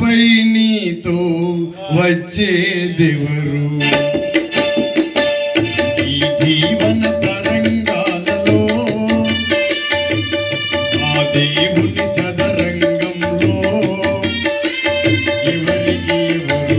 పై నీతో వచ్చేదెవరు ఈ జీవన తరంగాలలో ఆ దేవుని చదరంగంలో ఎవరికి ఎవరు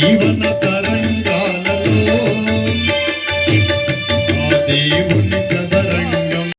జీవన తరంగాలలో. ఆ